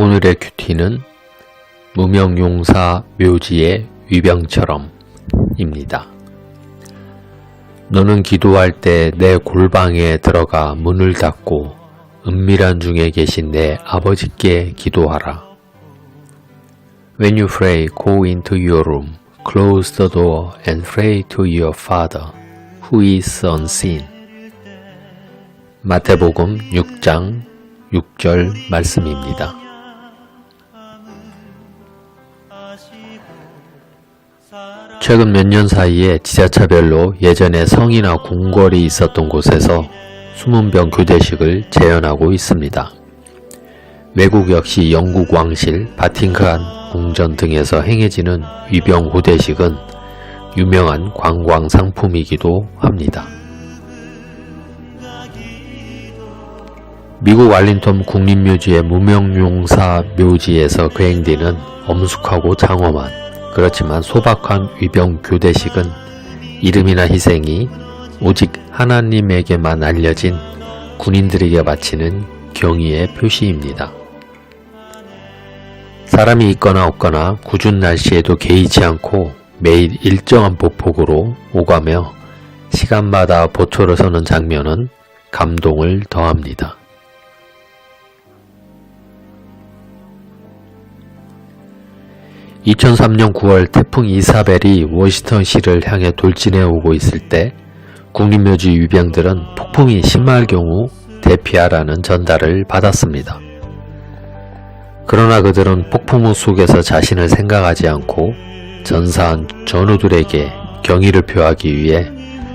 오늘의 큐티는 무명용사 묘지의 위병처럼 입니다. 너는 기도할 때 내 골방에 들어가 문을 닫고 은밀한 중에 계신 내 아버지께 기도하라. When you pray, go into your room, close the door and pray to your father, who is unseen. 마태복음 6장 6절 말씀입니다. 최근 몇 년 사이에 지자차별로 예전에 성이나 궁궐이 있었던 곳에서 수문병 교대식을 재현하고 있습니다. 외국 역시 영국 왕실, 바팅크한 궁전 등에서 행해지는 위병 후대식은 유명한 관광 상품이기도 합니다. 미국 알린톰 국립묘지의 무명용사 묘지에서 거행되는 엄숙하고 장엄한 그렇지만 소박한 위병 교대식은 이름이나 희생이 오직 하나님에게만 알려진 군인들에게 바치는 경의의 표시입니다. 사람이 있거나 없거나 궂은 날씨에도 개의치 않고 매일 일정한 보폭으로 오가며 시간마다 보초를 서는 장면은 감동을 더합니다. 2003년 9월 태풍 이사벨이 워싱턴시를 향해 돌진해 오고 있을 때 국립묘지 유병들은 폭풍이 심할 경우 대피하라는 전달을 받았습니다. 그러나 그들은 폭풍우 속에서 자신을 생각하지 않고 전사한 전우들에게 경의를 표하기 위해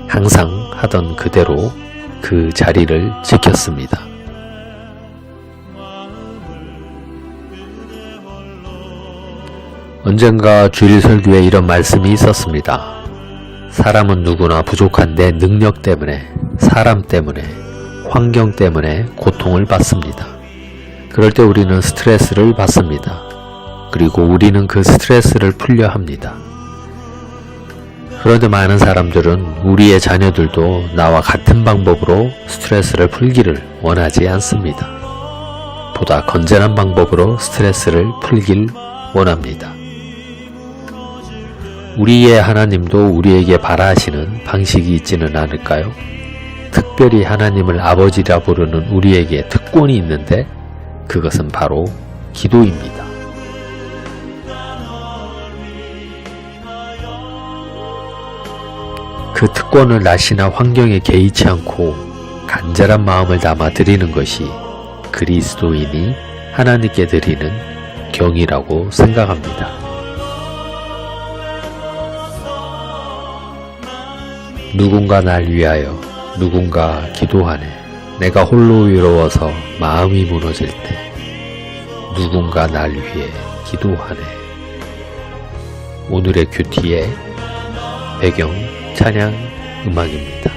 항상 하던 그대로 그 자리를 지켰습니다. 언젠가 주일 설교에 이런 말씀이 있었습니다. 사람은 누구나 부족한데 능력 때문에, 사람 때문에, 환경 때문에 고통을 받습니다. 그럴 때 우리는 스트레스를 받습니다. 그리고 우리는 그 스트레스를 풀려 합니다. 그런데 많은 사람들은 우리의 자녀들도 나와 같은 방법으로 스트레스를 풀기를 원하지 않습니다. 보다 건전한 방법으로 스트레스를 풀길 원합니다. 우리의 하나님도 우리에게 바라시는 방식이 있지는 않을까요? 특별히 하나님을 아버지라 부르는 우리에게 특권이 있는데 그것은 바로 기도입니다. 그 특권을 날씨나 환경에 개의치 않고 간절한 마음을 담아 드리는 것이 그리스도인이 하나님께 드리는 경이라고 생각합니다. 누군가 날 위하여 누군가 기도하네. 내가 홀로 위로워서 마음이 무너질 때 누군가 날 위해 기도하네. 오늘의 큐티의 배경 찬양 음악입니다.